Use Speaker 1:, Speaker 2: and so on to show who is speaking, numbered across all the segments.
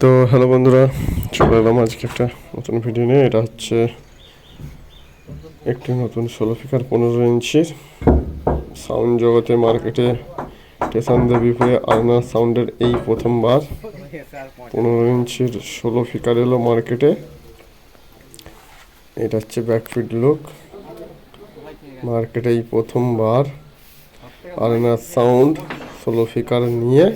Speaker 1: তো হ্যালো বন্ধুরা, চলে এলাম আজকে একটা নতুন ভিডিও নিয়ে। এটা হচ্ছে একটি নতুন ষোলো ফিকার পনেরো ইঞ্চির সাউন্ড জগতে মার্কেটে স্টেশন দেবীপুরে আরনা সাউন্ডের এই প্রথমবার পনেরো ইঞ্চির ষোলো ফিকার এলো মার্কেটে এটা হচ্ছে ব্যাকফিট লুক মার্কেটে এই প্রথমবার আরনা সাউন্ড ষোলো ফিকার নিয়ে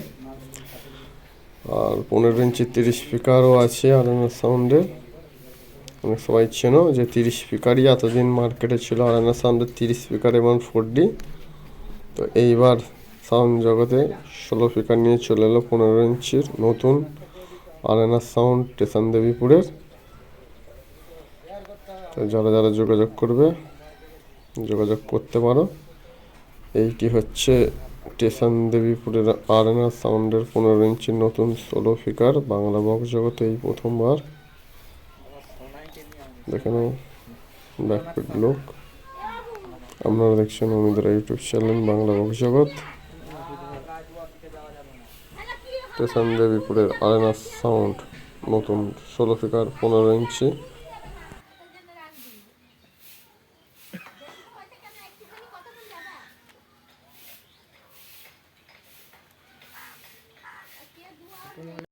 Speaker 1: আর পনেরো ইঞ্চি তিরিশ স্পিকারও আছে আরানা সাউন্ডের। অনেক সবাই চেনো যে তিরিশ স্পিকারই এতদিন মার্কেটে ছিল আরানা সাউন্ডের তিরিশ স্পিকার এবং ফোর ডি তো এইবার সাউন্ড জগতে ষোলো স্পিকার নিয়ে চলে এলো পনেরো ইঞ্চির নতুন আরানা সাউন্ড স্টেশন দেবীপুরের। তো যারা যারা যোগাযোগ করবে, যোগাযোগ করতে পারো। এইটি হচ্ছে স্টেশন দেবীপুরের আরেনা সাউন্ডের পনেরো ইঞ্চির নতুন সোলো ফিকার বাংলা বক্স জগতে এই প্রথমবার। দেখে নাও ব্যাকপিট লোক আপনারা দেখছেন অমিদের ইউটিউব চ্যানেল বাংলা বক্স জগৎ। স্টেশন দেবীপুরের আরেনা সাউন্ড, নতুন ষোলো ফিকার পনেরো ইঞ্চি। como